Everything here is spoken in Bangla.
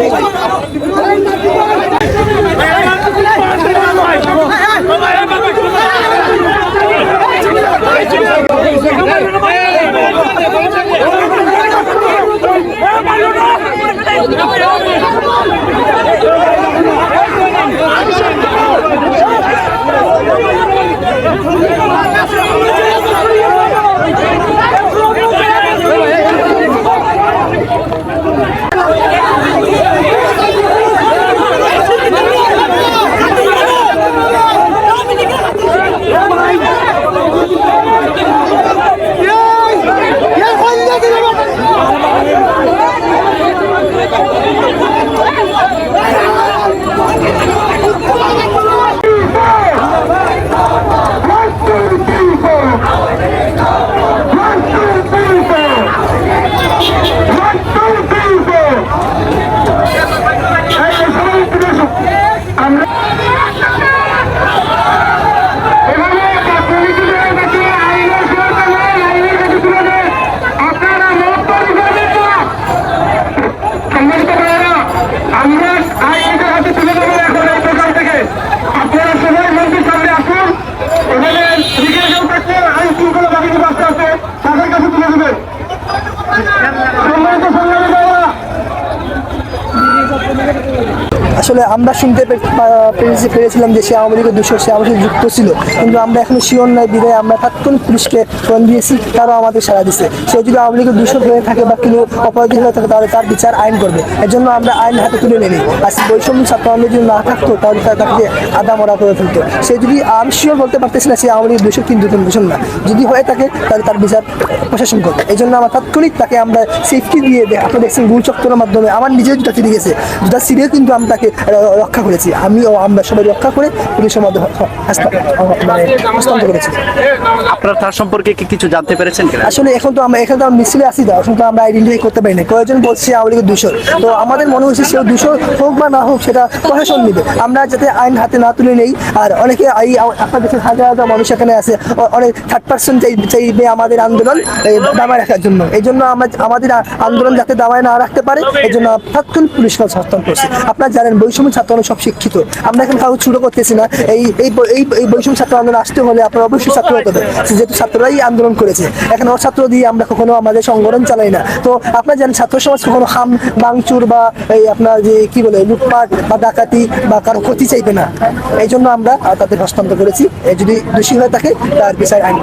Come on, come on. সম্মানিত আসলে আমরা শুনতে পেরেছি- পেরেছিলাম যে সে আওয়ামী লীগের দূষণ সে আমাদের যুক্ত ছিল। কিন্তু আমরা এখনও শিওর নাই, বিদায় আমরা তাৎক্ষণিক পুলিশকে ফোন দিয়েছি, তারাও আমাদের সারা দিছে। সে যদি আওয়ামী লীগের দূষণ হয়ে থাকে বা কোনো অপরাধী হয়ে থাকে, তাহলে তার বিচার আইন করবে। এর জন্য আমরা আইন হাতে তুলে নেই। আর বৈষম্য ছাত্র আন্দোলন যদি না থাকতো, তাহলে তাকে আদা মরা করে ফেলতো। সে যদি আমি শিওর বলতে পারতেছি না, সে আওয়ামী লীগের দূষণ কিন্তু দূষণ না। যদি হয়ে থাকে, তাহলে তার বিচার প্রশাসন করবে। এই জন্য আমরা তাৎক্ষণিক তাকে আমরা সেফটি দিয়ে আপনারা দেখছেন গুল মাধ্যমে। আমার নিজের জুতা ছিঁড়ে গেছে। জুতা ছিঁড়ে কিন্তু আমি তাকে রক্ষা করেছি। আমি ও আমরা সবাই রক্ষা করে পুলিশের মধ্যে মানে হস্তান্তর করেছি। আপনারা তার সম্পর্কে কি কিছু জানতে পেরেছেন আসলে এখন তো আমরা এখানে তো আমরা মিছিলে আসি তো এখন তো আমরা আইডেন্টিফাই করতে পারি না কয়েকজন বলছে আওয়ামী লীগের দূষণ। তো আমাদের মনে হচ্ছে সে দূষণ হোক বা না হোক সেটা প্রশাসন নেবে। আমরা যাতে আইন হাতে না তুলে নেই আর অনেকে এই আপনার দেশের হাজার হাজার মানুষ এখানে আছে অনেক থার্ড পার্সন চাইবে আমাদের আন্দোলন দাবায় রাখার জন্য। এই জন্য আমরা আমাদের আন্দোলন যাতে দাবায় না রাখতে পারে এই জন্য তাৎক্ষণিক পুলিশ হস্তান্তর করছে। আপনারা জানেন বৈষম্য ছাত্র আন্দোলন সব শিক্ষিত। আমরা এখন কাউ ছোট করতেছি না। এই এই এই বৈষম্য ছাত্র আন্দোলন আসতে হলে আপনার অবশ্যই ছাত্র হতে যেহেতু ছাত্ররাই আন্দোলন করেছে। এখন ওর ছাত্র দিয়ে আমরা কখনো আমাদের সংগঠন চালাই না। তো আপনারা জানেন, ছাত্র সমাজ কখনো হাম বাংচুর বা এই আপনার যে কি বলে, লুটপাট বা ডাকাতি বা কারও ক্ষতি চাইবে না। এই জন্য আমরা তাদের হস্তান্তর করেছি। যদি দোষী হয়ে থাকে, তার বিচার আইন